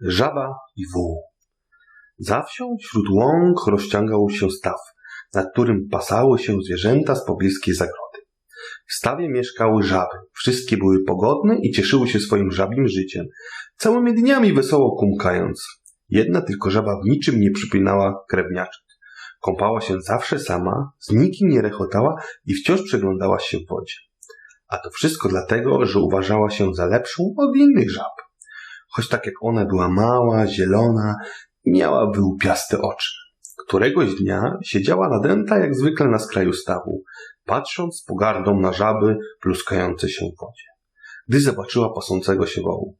Żaba i wół. Za wsią wśród łąk rozciągał się staw, na którym pasały się zwierzęta z pobliskiej zagrody. W stawie mieszkały żaby. Wszystkie były pogodne i cieszyły się swoim żabim życiem, całymi dniami wesoło kumkając. Jedna tylko żaba w niczym nie przypinała krewniaczek. Kąpała się zawsze sama, z nikim nie rechotała i wciąż przeglądała się w wodzie. A to wszystko dlatego, że uważała się za lepszą od innych żab. Choć tak jak ona była mała, zielona miała wyłupiaste oczy. Któregoś dnia siedziała nadęta jak zwykle na skraju stawu, patrząc z pogardą na żaby pluskające się w wodzie. Gdy zobaczyła pasącego się wołu.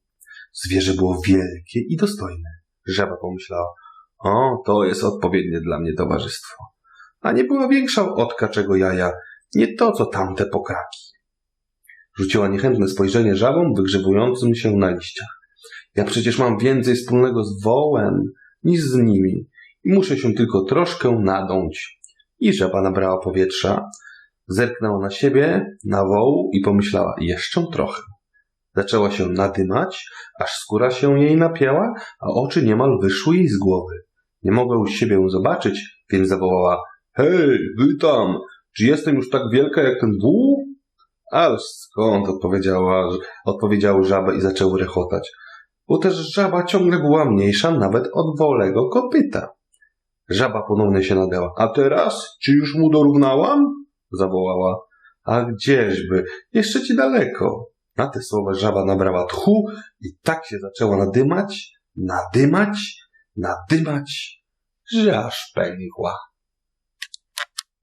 Zwierzę było wielkie i dostojne. Żaba pomyślała, o, to jest odpowiednie dla mnie towarzystwo. A nie była większa od kaczego jaja, nie to co tamte pokraki. Rzuciła niechętne spojrzenie żabom wygrzewującym się na liściach. Ja przecież mam więcej wspólnego z wołem niż z nimi i muszę się tylko troszkę nadąć. I żaba nabrała powietrza, zerknęła na siebie, na woł i pomyślała jeszcze trochę. Zaczęła się nadymać, aż skóra się jej napięła, a oczy niemal wyszły jej z głowy. Nie mogła już siebie zobaczyć, więc zawołała Hej, wy tam! Czy jestem już tak wielka jak ten wół? Ależ skąd, odpowiedziała, odpowiedziały żaba i zaczęły rechotać. Bo też żaba ciągle była mniejsza nawet od wolego kopyta. Żaba ponownie się nadęła. A teraz? Czy już mu dorównałam? zawołała. A gdzieżby? Jeszcze ci daleko. Na te słowa żaba nabrała tchu i tak się zaczęła nadymać, nadymać, nadymać, że aż pękła.